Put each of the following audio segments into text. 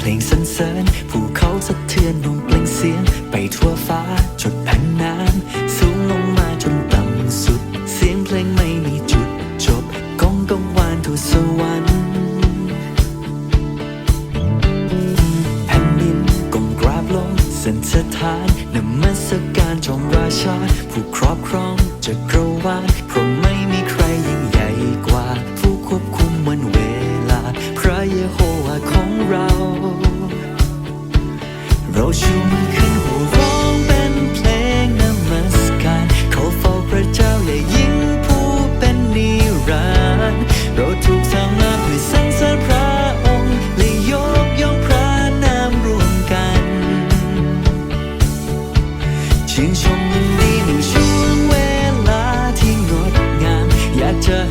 พลงสรรเสริญภูเขาสะเทือนลงเปล่งเสียง ไปทั่วฟ้าจดแผ่นน้ำสูงลงมาจนต่ำสุด เสียงเพลงไม่มีจุดจบก้องกังวานทั่วสวรรค์แผ่นดินก้มกราบลงสันสถานนมัสการจงราชา ผู้ครอบครองจักรวาลเพราะม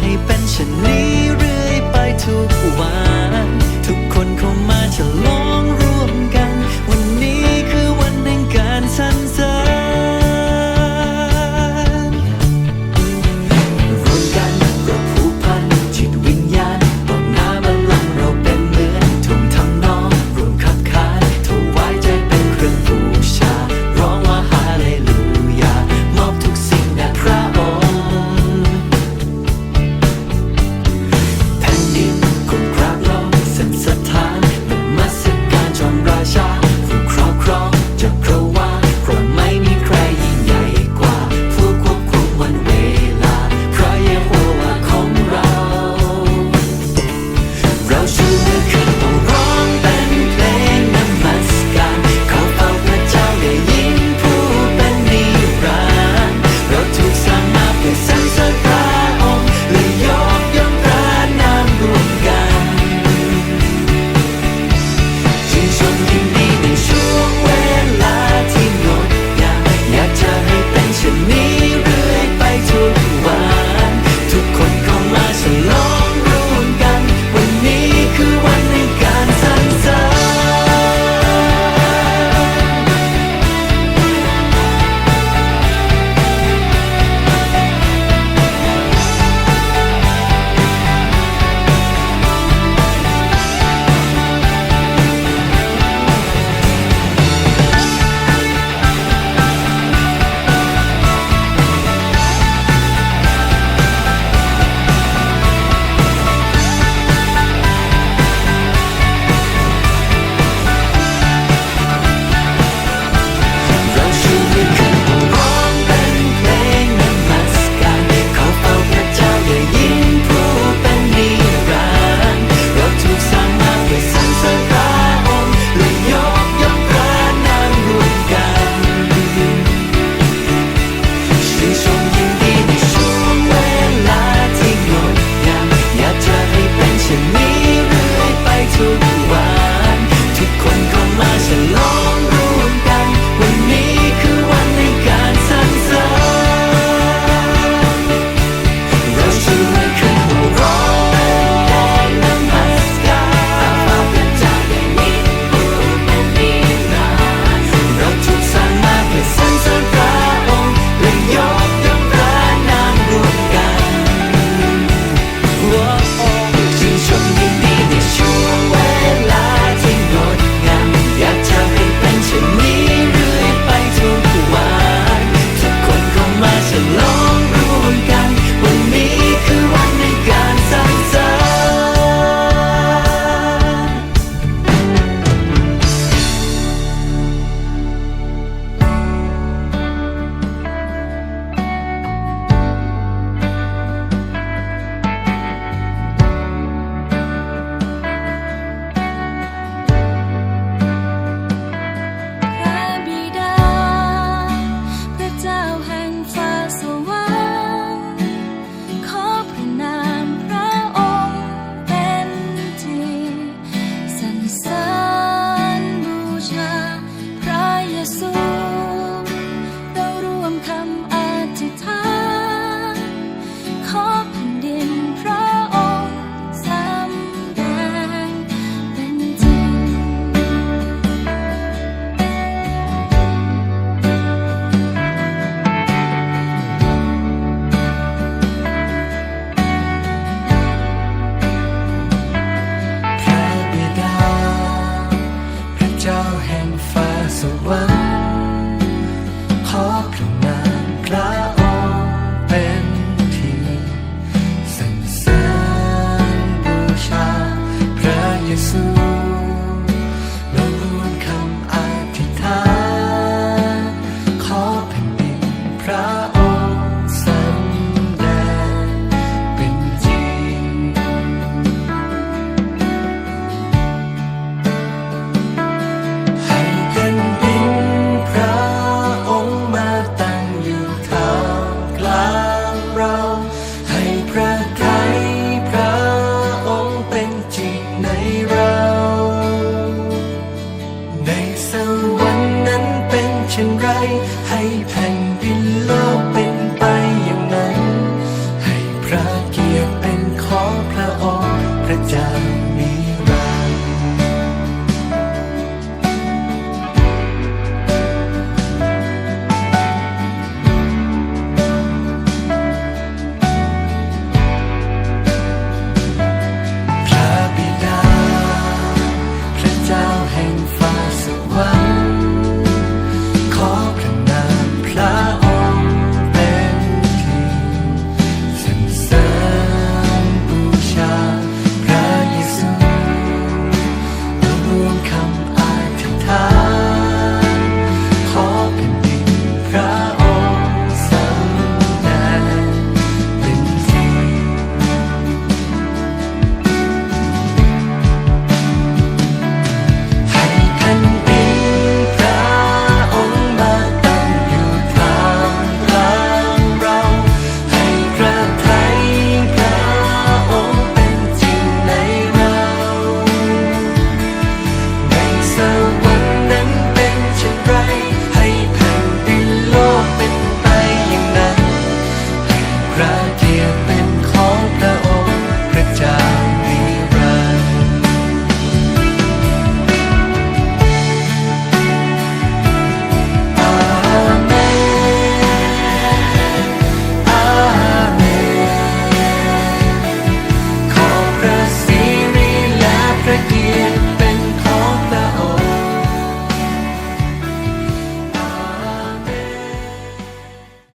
ให้เป็นเช่นนี้เรื่อยไปทุกวัน road.